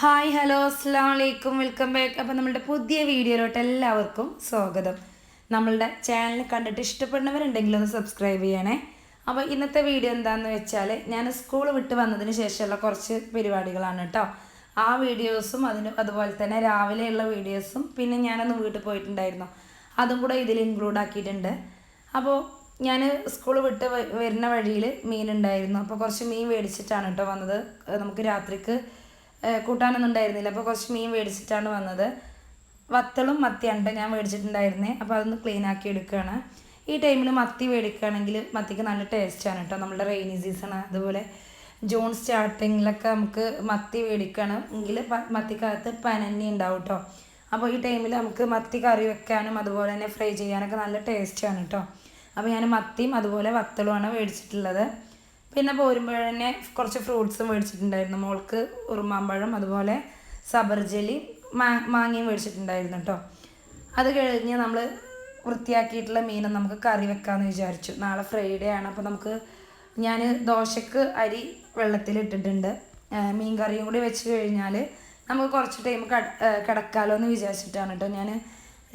Hi hello അസ്സാം വലൈക്കും welcome back. അപ്പോൾ നമ്മളുടെ പുതിയ വീഡിയോയിലോട്ട് എല്ലാവർക്കും സ്വാഗതം. നമ്മളുടെ ചാനൽ കണ്ടിട്ട് ഇഷ്ടപ്പെടുന്നവരുണ്ടെങ്കിൽ ഒന്ന് സബ്സ്ക്രൈബ് ചെയ്യണേ. അപ്പോൾ ഇന്നത്തെ വീഡിയോ എന്താണെന്ന് വെച്ചാൽ ഞാൻ സ്കൂൾ വിട്ട് വന്നതിന് ശേഷമുള്ള കുറച്ച് പരിപാടികളാണ് കേട്ടോ ആ വീഡിയോസും അതിന് അതുപോലെ തന്നെ രാവിലെയുള്ള വീഡിയോസും പിന്നെ ഞാനൊന്ന് വീട്ടിൽ പോയിട്ടുണ്ടായിരുന്നു. അതും കൂടെ ഇതിൽ ഇൻക്ലൂഡ് ആക്കിയിട്ടുണ്ട്. അപ്പോൾ ഞാൻ സ്കൂൾ വിട്ട് വരുന്ന വഴിയിൽ മീനുണ്ടായിരുന്നു അപ്പോൾ കുറച്ച് മീൻ മേടിച്ചിട്ടാണ് കേട്ടോ വന്നത്. നമുക്ക് രാത്രിക്ക് കൂട്ടാനൊന്നും ഉണ്ടായിരുന്നില്ല. അപ്പോൾ കുറച്ച് മീൻ മേടിച്ചിട്ടാണ് വന്നത്. വത്തളും മത്തിയാണ് ഞാൻ മേടിച്ചിട്ടുണ്ടായിരുന്നേ. അപ്പോൾ അതൊന്ന് ക്ലീൻ ആക്കി എടുക്കുകയാണ്. ഈ ടൈമിൽ മത്തി മേടിക്കുകയാണെങ്കിൽ മത്തിക്ക് നല്ല ടേസ്റ്റാണ് കേട്ടോ നമ്മുടെ റെയിനി സീസൺ അതുപോലെ ജൂൺ സ്റ്റാർട്ടിങ്ങിലൊക്കെ നമുക്ക് മത്തി മേടിക്കണം എങ്കിൽ മത്തിക്കകത്ത് പനന്നി ഉണ്ടാവും കേട്ടോ അപ്പോൾ ഈ ടൈമിൽ നമുക്ക് മത്തി കറി വെക്കാനും അതുപോലെ തന്നെ ഫ്രൈ ചെയ്യാനൊക്കെ നല്ല ടേസ്റ്റാണ് കേട്ടോ അപ്പോൾ ഞാൻ മത്തിയും അതുപോലെ വത്തളുമാണ് മേടിച്ചിട്ടുള്ളത്. പിന്നെ പോരുമ്പോൾ തന്നെ കുറച്ച് ഫ്രൂട്ട്സും മേടിച്ചിട്ടുണ്ടായിരുന്നു. മോൾക്ക് ഉറുമാമ്പഴം അതുപോലെ സബർജലി മാ മാങ്ങയും മേടിച്ചിട്ടുണ്ടായിരുന്നു കേട്ടോ അത് കഴിഞ്ഞ് നമ്മൾ വൃത്തിയാക്കിയിട്ടുള്ള മീൻ നമുക്ക് കറി വെക്കാമെന്ന് വിചാരിച്ചു. നാളെ ഫ്രൈഡേ ആണ്. അപ്പോൾ നമുക്ക് ഞാൻ ദോശക്ക് അരി വെള്ളത്തിൽ ഇട്ടിട്ടുണ്ട് മീൻ കറിയും കൂടി വെച്ച് കഴിഞ്ഞാൽ നമുക്ക് കുറച്ച് ടൈം കിടക്കാമല്ലോ എന്ന് വിചാരിച്ചിട്ടാണ് കേട്ടോ ഞാൻ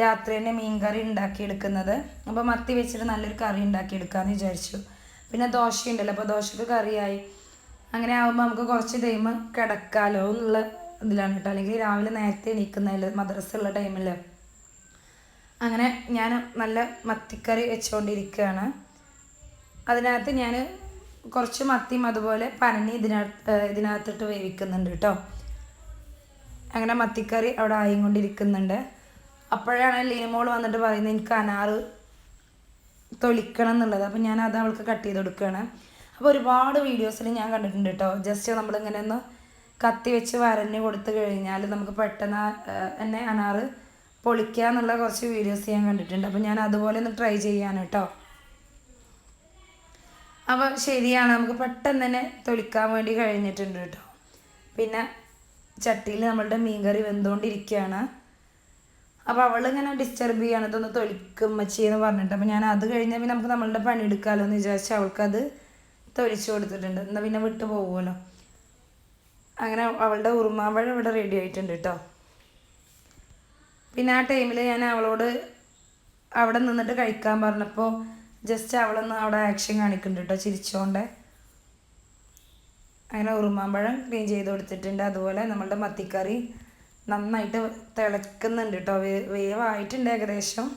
രാത്രി തന്നെ മീൻ കറി ഉണ്ടാക്കിയെടുക്കുന്നത്. അപ്പോൾ മത്തി വെച്ചിട്ട് നല്ലൊരു കറി ഉണ്ടാക്കിയെടുക്കാമെന്ന് വിചാരിച്ചു. പിന്നെ ദോശയുണ്ടല്ലോ അപ്പോൾ ദോശക്ക് കറിയായി. അങ്ങനെ ആകുമ്പോൾ നമുക്ക് കുറച്ച് ടൈം കിടക്കാമല്ലോ എന്നുള്ള ഇതിലാണ് കേട്ടോ. അല്ലെങ്കിൽ രാവിലെ നേരത്തെ എണീക്കുന്നതിൽ മദ്രസ ഉള്ള ടൈമിൽ അങ്ങനെ ഞാൻ നല്ല മത്തിക്കറി വെച്ചുകൊണ്ടിരിക്കുകയാണ് അതിനകത്ത് ഞാൻ കുറച്ച് മത്തിയും അതുപോലെ പനനി ഇതിനകത്ത് ഇതിനകത്തിട്ട് വേവിക്കുന്നുണ്ട് കേട്ടോ. അങ്ങനെ മത്തിക്കറി അവിടെ ആയിക്കൊണ്ടിരിക്കുന്നുണ്ട്. അപ്പോഴാണ് ലീനമോൾ വന്നിട്ട് പറയുന്നത് എനിക്ക് അനാറ് തൊലിക്കണം എന്നുള്ളത് അപ്പം ഞാൻ അത് അവൾക്ക് കട്ട് ചെയ്ത് കൊടുക്കുകയാണ്. അപ്പോൾ ഒരുപാട് വീഡിയോസിൽ ഞാൻ കണ്ടിട്ടുണ്ട് കേട്ടോ ജസ്റ്റ് നമ്മളിങ്ങനെ ഒന്ന് കത്തി വെച്ച് വരഞ്ഞ് കൊടുത്തു കഴിഞ്ഞാൽ നമുക്ക് പെട്ടെന്ന് എന്നെ അനാറ് പൊളിക്കുക എന്നുള്ള കുറച്ച് വീഡിയോസ് ഞാൻ കണ്ടിട്ടുണ്ട്. അപ്പോൾ ഞാൻ അതുപോലെ ഒന്ന് ട്രൈ ചെയ്യാണ് കേട്ടോ അപ്പോൾ ശരിയാണ്. നമുക്ക് പെട്ടെന്ന് തന്നെ തൊലിക്കാൻ വേണ്ടി കഴിഞ്ഞിട്ടുണ്ട് കേട്ടോ പിന്നെ ചട്ടിയിൽ നമ്മളുടെ മീൻകറി വെന്തുകൊണ്ടിരിക്കുകയാണ്. അപ്പോൾ അവളിങ്ങനെ ഡിസ്റ്റർബ് ചെയ്യാണ്. ഇതൊന്ന് തൊലിക്കും മച്ചി എന്ന് പറഞ്ഞിട്ട്. അപ്പോൾ ഞാൻ അത് കഴിഞ്ഞാൽ പിന്നെ നമുക്ക് നമ്മളുടെ പണി എടുക്കാമല്ലോ എന്ന് വിചാരിച്ച് അവൾക്കത് തൊലിച്ചു കൊടുത്തിട്ടുണ്ട്. എന്നാൽ പിന്നെ വിട്ടു പോകുമല്ലോ അങ്ങനെ അവളുടെ ഉറുമാമ്പഴം ഇവിടെ റെഡി ആയിട്ടുണ്ട് കേട്ടോ പിന്നെ ആ ടൈമിൽ ഞാൻ അവളോട് അവിടെ നിന്നിട്ട് കഴിക്കാൻ പറഞ്ഞപ്പോൾ ജസ്റ്റ് അവളൊന്ന് അവിടെ ആക്ഷൻ കാണിക്കുന്നുണ്ട് കേട്ടോ ചിരിച്ചോണ്ട്. അങ്ങനെ ഉറുമാമ്പഴം ക്ലീൻ ചെയ്ത് കൊടുത്തിട്ടുണ്ട്. അതുപോലെ നമ്മളുടെ മത്തിക്കറി നന്നായിട്ട് തിളക്കുന്നുണ്ട് കേട്ടോ വേ വേവായിട്ടുണ്ട് ഏകദേശം.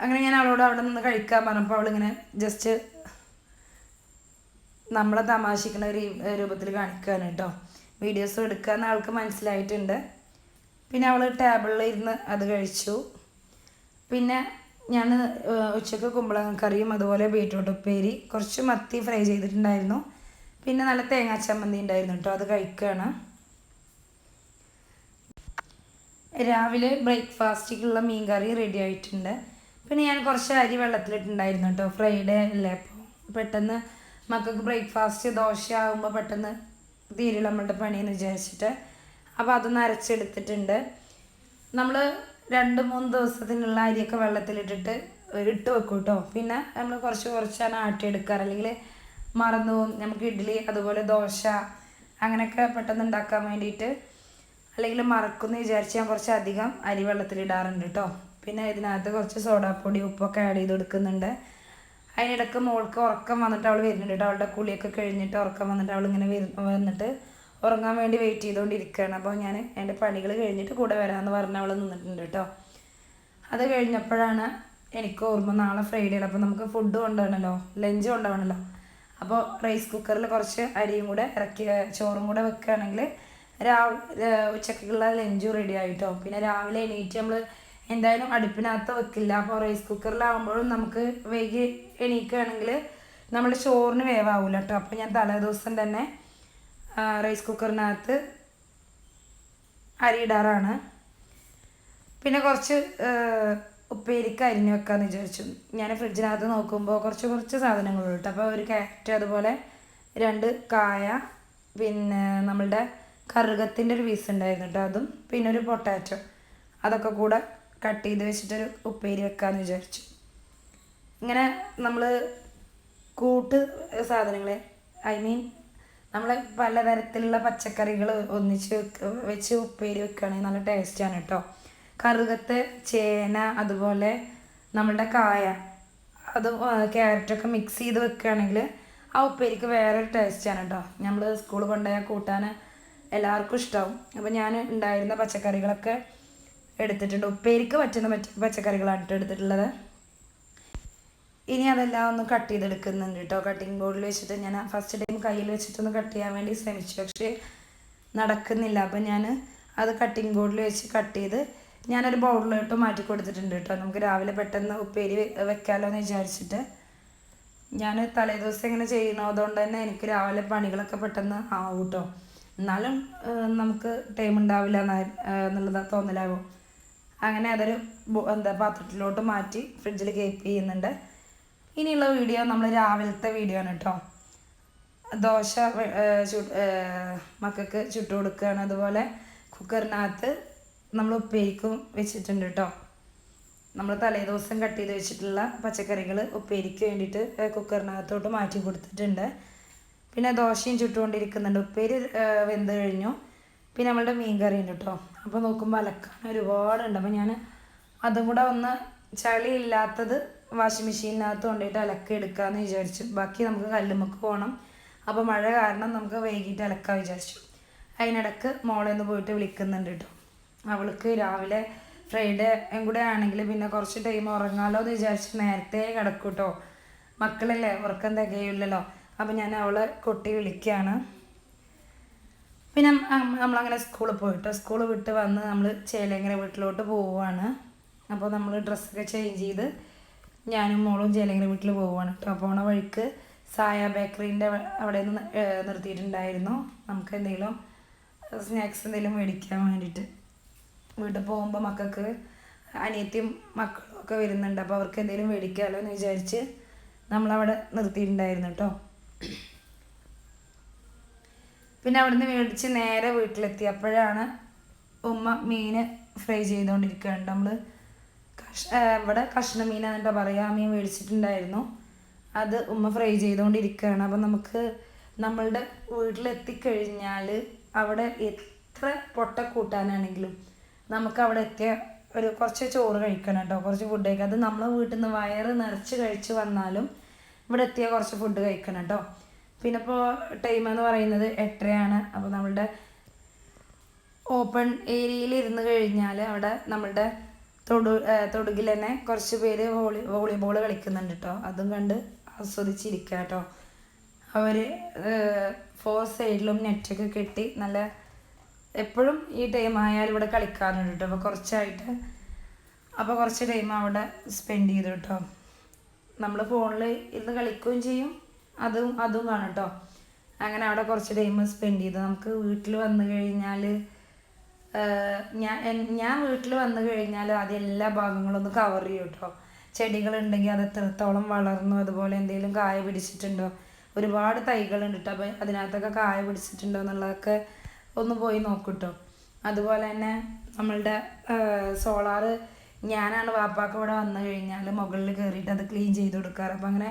അങ്ങനെ ഞാൻ അവളോട് അവിടെ നിന്ന് കഴിക്കാൻ പറഞ്ഞപ്പോൾ അവളിങ്ങനെ ജസ്റ്റ് നമ്മളെ തമാശിക്കുന്ന ഒരു രൂപത്തിൽ കാണിക്കുകയാണ് കേട്ടോ വീഡിയോസ് എടുക്കാമെന്ന് ആൾക്ക് മനസ്സിലായിട്ടുണ്ട്. പിന്നെ അവൾ ടേബിളിൽ ഇരുന്ന് അത് കഴിച്ചു. പിന്നെ ഞാൻ ഉച്ചയ്ക്ക് കുമ്പളങ്ങ കറിയും അതുപോലെ ബീട്രൂട്ട് ഉപ്പേരി കുറച്ച് മത്തി ഫ്രൈ ചെയ്തിട്ടുണ്ടായിരുന്നു. പിന്നെ നല്ല തേങ്ങാ ചമ്മന്തി ഉണ്ടായിരുന്നു കേട്ടോ അത് കഴിക്കുകയാണ് രാവിലെ ബ്രേക്ക്ഫാസ്റ്റിക്കുള്ള മീൻ കറി റെഡി ആയിട്ടുണ്ട്. പിന്നെ ഞാൻ കുറച്ച് അരി വെള്ളത്തിലിട്ടുണ്ടായിരുന്നു കേട്ടോ ഫ്രൈഡേ അല്ലേ? അപ്പോൾ പെട്ടെന്ന് മക്കൾക്ക് ബ്രേക്ക്ഫാസ്റ്റ് ദോശ ആകുമ്പോൾ പെട്ടെന്ന് തീരും നമ്മളുടെ പണിയെന്ന് വിചാരിച്ചിട്ട്. അപ്പോൾ അതൊന്ന് അരച്ചെടുത്തിട്ടുണ്ട്. നമ്മൾ രണ്ട് മൂന്ന് ദിവസത്തിനുള്ള അരിയൊക്കെ വെള്ളത്തിലിട്ടിട്ട് ഇട്ട് വെക്കും കേട്ടോ പിന്നെ നമ്മൾ കുറച്ച് കുറച്ചാണ് ആട്ടിയെടുക്കാറ്. അല്ലെങ്കിൽ മറന്നു പോകും. നമുക്ക് ഇഡ്ഡലി അതുപോലെ ദോശ അങ്ങനെയൊക്കെ പെട്ടെന്ന് ഉണ്ടാക്കാൻ വേണ്ടിയിട്ട് അല്ലെങ്കിൽ മറക്കുമെന്ന് വിചാരിച്ച് ഞാൻ കുറച്ച് അധികം അരി വെള്ളത്തിലിടാറുണ്ട് കേട്ടോ. പിന്നെ ഇതിനകത്ത് കുറച്ച് സോഡാപ്പൊടി ഉപ്പൊക്കെ ആഡ് ചെയ്ത് കൊടുക്കുന്നുണ്ട്. അതിനിടയ്ക്ക് മോൾക്ക് ഉറക്കം വന്നിട്ട് അവൾ വരുന്നുണ്ട് കേട്ടോ. അവളുടെ കുളിയൊക്കെ കഴിഞ്ഞിട്ട് ഉറക്കം വന്നിട്ട് അവൾ ഇങ്ങനെ വന്നിട്ട് ഉറങ്ങാൻ വേണ്ടി വെയിറ്റ് ചെയ്തുകൊണ്ടിരിക്കുകയാണ്. അപ്പോൾ ഞാൻ എന്റെ പണികൾ കഴിഞ്ഞിട്ട് കൂടെ വരാമെന്ന് പറഞ്ഞ് അവൾ നിന്നിട്ടുണ്ട് കേട്ടോ. അത് കഴിഞ്ഞപ്പോഴാണ് എനിക്ക് ഓർമ്മ നാളെ ഫ്രൈഡേ അപ്പോൾ നമുക്ക് ഫുഡ് കൊണ്ടുപോകണമല്ലോ ലഞ്ച് കൊണ്ടുപോകണമല്ലോ അപ്പോൾ റൈസ് കുക്കറിൽ കുറച്ച് അരിയും കൂടെ ഇറക്കി ചോറും കൂടെ വെക്കുകയാണെങ്കിൽ രാവിലെ ഉച്ചക്കുള്ള ലഞ്ചും റെഡി ആയിട്ടോ. പിന്നെ രാവിലെ എണീറ്റ് നമ്മൾ എന്തായാലും അടുപ്പിനകത്ത് വെക്കില്ല. അപ്പോൾ റൈസ് കുക്കറിലാകുമ്പോഴും നമുക്ക് വൈകി എണീക്കുകയാണെങ്കിൽ നമ്മൾ ചോറിന് വേവാവില്ല കേട്ടോ അപ്പോൾ ഞാൻ തലേദിവസം തന്നെ റൈസ് കുക്കറിനകത്ത് അരിയിടാറാണ് പിന്നെ കുറച്ച് ഉപ്പേരിക്ക് അരിഞ്ഞ് വെക്കാമെന്ന് വിചാരിച്ചു. ഞാൻ ഫ്രിഡ്ജിനകത്ത് നോക്കുമ്പോൾ കുറച്ച് കുറച്ച് സാധനങ്ങളുണ്ട് അപ്പോൾ ഒരു ക്യാരറ്റ് അതുപോലെ രണ്ട് കായ പിന്നെ നമ്മളുടെ കറുകത്തിന്റെ ഒരു പീസ് ഉണ്ടായിരുന്നു കേട്ടോ. അതും പിന്നെ ഒരു പൊട്ടാറ്റോ അതൊക്കെ കൂടെ കട്ട് ചെയ്ത് വെച്ചിട്ടൊരു ഉപ്പേരി വെക്കാമെന്ന് വിചാരിച്ചു. ഇങ്ങനെ നമ്മൾ കൂട്ട് സാധനങ്ങളെ ഐ മീൻ നമ്മൾ പലതരത്തിലുള്ള പച്ചക്കറികൾ ഒന്നിച്ച് വെച്ച് ഉപ്പേരി വെക്കുകയാണെങ്കിൽ നല്ല ടേസ്റ്റാണ് കേട്ടോ. കറുകത്ത് ചേന അതുപോലെ നമ്മളുടെ കായ അതും ക്യാരറ്റൊക്കെ മിക്സ് ചെയ്ത് വെക്കുകയാണെങ്കിൽ ആ ഉപ്പേരിക്ക് വേറൊരു ടേസ്റ്റാണ് കേട്ടോ. നമ്മൾ സ്കൂൾ കൊണ്ടുപോയാൽ കൂട്ടാൻ എല്ലാവർക്കും ഇഷ്ടമാവും അപ്പോൾ ഞാൻ ഉണ്ടായിരുന്ന പച്ചക്കറികളൊക്കെ എടുത്തിട്ടുണ്ട്. ഉപ്പേരിക്ക് പറ്റുന്ന പച്ച പച്ചക്കറികളാണ് കേട്ടോ എടുത്തിട്ടുള്ളത്. ഇനി അതെല്ലാം ഒന്ന് കട്ട് ചെയ്തെടുക്കുന്നുണ്ട് കേട്ടോ കട്ടിങ് ബോർഡിൽ വെച്ചിട്ട് ഞാൻ ഫസ്റ്റ് ടൈം കയ്യിൽ വെച്ചിട്ടൊന്ന് കട്ട് ചെയ്യാൻ വേണ്ടി ശ്രമിച്ചു. പക്ഷേ നടക്കുന്നില്ല. അപ്പം ഞാൻ അത് കട്ടിങ് ബോർഡിൽ വെച്ച് കട്ട് ചെയ്ത് ഞാനൊരു ബൗളിലോട്ട് മാറ്റി കൊടുത്തിട്ടുണ്ട് കേട്ടോ നമുക്ക് രാവിലെ പെട്ടെന്ന് ഉപ്പേരി വെക്കാമല്ലോ എന്ന് വിചാരിച്ചിട്ട് ഞാൻ തലേദിവസം ഇങ്ങനെ ചെയ്യുന്നതുകൊണ്ട് തന്നെ എനിക്ക് രാവിലെ പണികളൊക്കെ പെട്ടെന്ന് ആവും കേട്ടോ എന്നാലും നമുക്ക് ടൈം ഉണ്ടാവില്ല എന്നുള്ളത് തോന്നലാകും. അങ്ങനെ അതൊരു എന്താ പാത്രത്തിലോട്ട് മാറ്റി ഫ്രിഡ്ജിൽ കേപ്പ് ചെയ്യുന്നുണ്ട്. ഇനിയുള്ള വീഡിയോ നമ്മൾ രാവിലത്തെ വീഡിയോ ആണ് കേട്ടോ ദോശ മക്കൾക്ക് ചുട്ടു കൊടുക്കുകയാണ് അതുപോലെ കുക്കറിനകത്ത് നമ്മൾ ഉപ്പേരിക്കും വെച്ചിട്ടുണ്ട് കേട്ടോ നമ്മൾ തലേ ദിവസം കട്ട് ചെയ്ത് വെച്ചിട്ടുള്ള പച്ചക്കറികൾ ഉപ്പേരിക്ക് വേണ്ടിയിട്ട് കുക്കറിനകത്തോട്ട് മാറ്റി കൊടുത്തിട്ടുണ്ട്. പിന്നെ ദോശയും ചുട്ടുകൊണ്ടിരിക്കുന്നുണ്ട്. ഉപ്പേരി വെന്ത് കഴിഞ്ഞു. പിന്നെ നമ്മളുടെ മീൻ ഉണ്ട് കേട്ടോ അപ്പോൾ നോക്കുമ്പോൾ അലക്കാൻ ഒരുപാടുണ്ട്. അപ്പോൾ ഞാൻ അതും കൂടെ ഒന്ന് ചളി ഇല്ലാത്തത് വാഷിംഗ് മെഷീനിനകത്ത് കൊണ്ടുപോയിട്ട് അലക്കി എടുക്കാമെന്ന് വിചാരിച്ചു. ബാക്കി നമുക്ക് കല്ലുമ്മക്ക് പോകണം അപ്പോൾ മഴ കാരണം നമുക്ക് വൈകിട്ട് അലക്കാൻ വിചാരിച്ചു. അതിനിടക്ക് മോളെ ഒന്ന് പോയിട്ട് വിളിക്കുന്നുണ്ട് കേട്ടോ അവൾക്ക് രാവിലെ ഫ്രൈഡേ കൂടെ ആണെങ്കിൽ പിന്നെ കുറച്ച് ടൈം ഉറങ്ങാമല്ലോ എന്ന് വിചാരിച്ച് നേരത്തെ കിടക്കും കേട്ടോ മക്കളല്ലേ? ഉറക്കം തികയില്ലല്ലോ. അപ്പം ഞാൻ അവളെ കൊട്ടി വിളിക്കുകയാണ് പിന്നെ നമ്മളങ്ങനെ സ്കൂളിൽ പോയിട്ട്. സ്കൂൾ വിട്ട് വന്ന് നമ്മൾ ചേലങ്കര വീട്ടിലോട്ട് പോവുകയാണ് അപ്പോൾ നമ്മൾ ഡ്രസ്സൊക്കെ ചേഞ്ച് ചെയ്ത് ഞാനും മോളും ചേലങ്കര വീട്ടിൽ പോവുകയാണ് കേട്ടോ പോണ വഴിക്ക് സായ ബേക്കറീന്റെ അവിടെ നിന്ന് നിർത്തിയിട്ടുണ്ടായിരുന്നു. നമുക്ക് എന്തെങ്കിലും സ്നാക്സ് എന്തെങ്കിലും മേടിക്കാൻ വേണ്ടിയിട്ട് വീട്ടിൽ പോകുമ്പോൾ മക്കൾക്ക് അനിയത്തിയും മക്കളും ഒക്കെ വരുന്നുണ്ട്. അപ്പോൾ അവർക്ക് എന്തെങ്കിലും മേടിക്കാമല്ലോ എന്ന് വിചാരിച്ച് നമ്മളവിടെ നിർത്തിയിട്ടുണ്ടായിരുന്നു കേട്ടോ പിന്നെ അവിടുന്ന് മേടിച്ച് നേരെ വീട്ടിലെത്തിയപ്പോഴാണ് ഉമ്മ മീൻ ഫ്രൈ ചെയ്തുകൊണ്ടിരിക്കുകയാണ് നമ്മൾ കഷ് ഇവിടെ കഷ്ണ മീനാണ് കേട്ടോ പറയുക ആ മീൻ മേടിച്ചിട്ടുണ്ടായിരുന്നു. അത് ഉമ്മ ഫ്രൈ ചെയ്തുകൊണ്ടിരിക്കുകയാണ് അപ്പം നമുക്ക് നമ്മളുടെ വീട്ടിലെത്തിക്കഴിഞ്ഞാൽ അവിടെ എത്ര പൊട്ട കൂട്ടാനാണെങ്കിലും നമുക്ക് അവിടെ എത്തിയ ഒരു കുറച്ച് ചോറ് കഴിക്കണം കേട്ടോ. കുറച്ച് ഫുഡ് കഴിക്കാം. അത് നമ്മളെ വീട്ടിൽ നിന്ന് വയറ് നിറച്ച് കഴിച്ച് വന്നാലും ഇവിടെ എത്തിയ കുറച്ച് ഫുഡ് കഴിക്കണം കേട്ടോ പിന്നെ ഇപ്പോൾ ടൈം എന്ന് പറയുന്നത് എട്ടരയാണ്. അപ്പോൾ നമ്മളുടെ ഓപ്പൺ ഏരിയയിൽ ഇരുന്ന് കഴിഞ്ഞാൽ അവിടെ നമ്മളുടെ തൊടു തൊടുകിൽ തന്നെ കുറച്ച് പേര് വോളി വോളിബോൾ കളിക്കുന്നുണ്ട് കേട്ടോ അതും കണ്ട് ആസ്വദിച്ചിരിക്കുക കേട്ടോ അവർ ഫോർ സൈഡിലും നെറ്റൊക്കെ കെട്ടി നല്ല എപ്പോഴും ഈ ടൈം ആയാലും ഇവിടെ കളിക്കാറുണ്ട് കേട്ടോ അപ്പോൾ കുറച്ചായിട്ട് അപ്പോൾ കുറച്ച് ടൈം അവിടെ സ്പെൻഡ് ചെയ്തു കേട്ടോ നമ്മൾ ഫോണിൽ ഇന്ന് കളിക്കുകയും ചെയ്യും. അതും അതും കാണും കേട്ടോ അങ്ങനെ അവിടെ കുറച്ച് ടൈം സ്പെൻഡ് ചെയ്തു. നമുക്ക് വീട്ടിൽ വന്നു കഴിഞ്ഞാൽ ഞാൻ ഞാൻ വീട്ടിൽ വന്നു കഴിഞ്ഞാൽ ആദ്യം എല്ലാ ഭാഗങ്ങളും ഒന്ന് കവർ ചെയ്യും കേട്ടോ ചെടികളുണ്ടെങ്കിൽ അത് എത്രത്തോളം വളർന്നു അതുപോലെ എന്തെങ്കിലും കായ പിടിച്ചിട്ടുണ്ടോ? ഒരുപാട് തൈകളുണ്ട് കേട്ടോ അപ്പോൾ അതിനകത്തൊക്കെ കായ പിടിച്ചിട്ടുണ്ടോ എന്നുള്ളതൊക്കെ ഒന്ന് പോയി നോക്കൂട്ടോ കേട്ടോ അതുപോലെ തന്നെ നമ്മളുടെ സോളാറ് ഞാനാണ് വാപ്പാക്ക് ഇവിടെ വന്നു കഴിഞ്ഞാൽ മുകളിൽ കയറിയിട്ട് അത് ക്ലീൻ ചെയ്ത് കൊടുക്കാറ്. അപ്പം അങ്ങനെ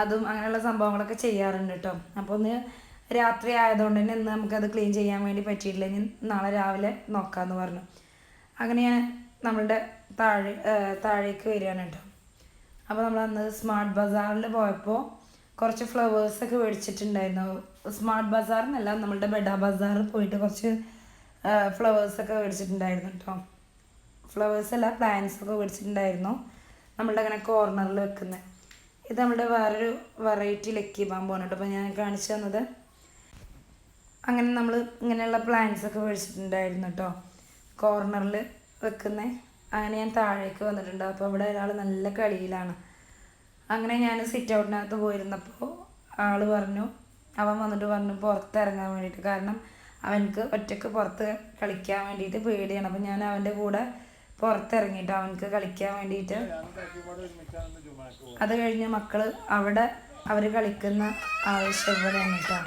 അതും അങ്ങനെയുള്ള സംഭവങ്ങളൊക്കെ ചെയ്യാറുണ്ട് കേട്ടോ അപ്പോൾ ഒന്ന് രാത്രി ആയതുകൊണ്ട് തന്നെ ഇന്ന് നമുക്കത് ക്ലീൻ ചെയ്യാൻ വേണ്ടി പറ്റിയില്ല ഇനി നാളെ രാവിലെ നോക്കാമെന്ന് പറഞ്ഞു. അങ്ങനെ ഞാൻ നമ്മളുടെ താഴെ താഴേക്ക് വരികയാണ് കേട്ടോ അപ്പോൾ നമ്മൾ അന്ന് സ്മാർട്ട് ബസാറിൽ പോയപ്പോൾ കുറച്ച് ഫ്ലവേഴ്സൊക്കെ മേടിച്ചിട്ടുണ്ടായിരുന്നു. സ്മാർട്ട് ബസാറിനല്ല നമ്മളുടെ ബെഡ ബസാറിൽ പോയിട്ട് കുറച്ച് ഫ്ലവേഴ്സൊക്കെ മേടിച്ചിട്ടുണ്ടായിരുന്നു കേട്ടോ ഫ്ലവേഴ്സ് അല്ല പ്ലാന്റ്സ് ഒക്കെ മേടിച്ചിട്ടുണ്ടായിരുന്നു നമ്മളുടെ അങ്ങനെ കോർണറിൽ വെക്കുന്നത് ഇത് നമ്മുടെ വേറൊരു വെറൈറ്റി ലക്കി ബാമ്പാണ് കേട്ടോ അപ്പോൾ ഞാൻ കാണിച്ചു തന്നത്. അങ്ങനെ നമ്മൾ ഇങ്ങനെയുള്ള പ്ലാന്റ്സ് ഒക്കെ മേടിച്ചിട്ടുണ്ടായിരുന്നു കേട്ടോ കോർണറിൽ വെക്കുന്നത് അങ്ങനെ ഞാൻ താഴേക്ക് വന്നിട്ടുണ്ട്. അപ്പോൾ അവിടെ ഒരാൾ നല്ല കളിയിലാണ്. അങ്ങനെ ഞാൻ സിറ്റ് ഔട്ടിനകത്ത് പോയിരുന്നപ്പോൾ ആൾ പറഞ്ഞു അവൻ വന്നിട്ട് പറഞ്ഞു പുറത്തിറങ്ങാൻ വേണ്ടിയിട്ട്. കാരണം അവനക്ക് ഒറ്റയ്ക്ക് പുറത്ത് കളിക്കാൻ വേണ്ടിയിട്ട് പേടിയാണ്. അപ്പം ഞാൻ അവന്റെ കൂടെ പുറത്തിറങ്ങിയിട്ട് അവനക്ക് കളിക്കാൻ വേണ്ടിയിട്ട്. അത് കഴിഞ്ഞ് മക്കൾ അവിടെ അവർ കളിക്കുന്ന ആവശ്യം ഇവിടെയാണ് കേട്ടോ.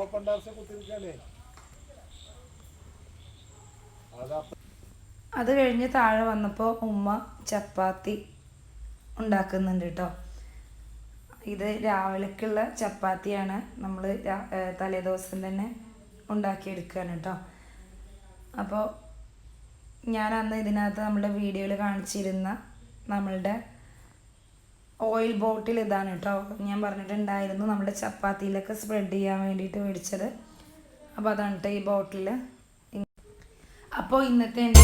ഓപ്പൺ അത് കഴിഞ്ഞ് താഴെ വന്നപ്പോൾ ഉമ്മ ചപ്പാത്തി ഉണ്ടാക്കുന്നുണ്ട് കേട്ടോ ഇത് രാവിലേക്കുള്ള ചപ്പാത്തിയാണ് നമ്മൾ തലേദിവസം തന്നെ ഉണ്ടാക്കിയെടുക്കുകയാണ് കേട്ടോ അപ്പോൾ ഞാൻ അന്ന് ഇതിനകത്ത് നമ്മുടെ വീഡിയോയിൽ കാണിച്ചിരുന്ന നമ്മളുടെ ഓയിൽ ബോട്ടിൽ ഇതാണ് കേട്ടോ ഞാൻ പറഞ്ഞിട്ടുണ്ടായിരുന്നു നമ്മുടെ ചപ്പാത്തിയിലൊക്കെ സ്പ്രെഡ് ചെയ്യാൻ വേണ്ടിയിട്ട് മേടിച്ചത്. അപ്പോൾ അതാണ് കേട്ടോ ഈ ബോട്ടിൽ അപ്പോൾ ഇന്നത്തെ എന്റെ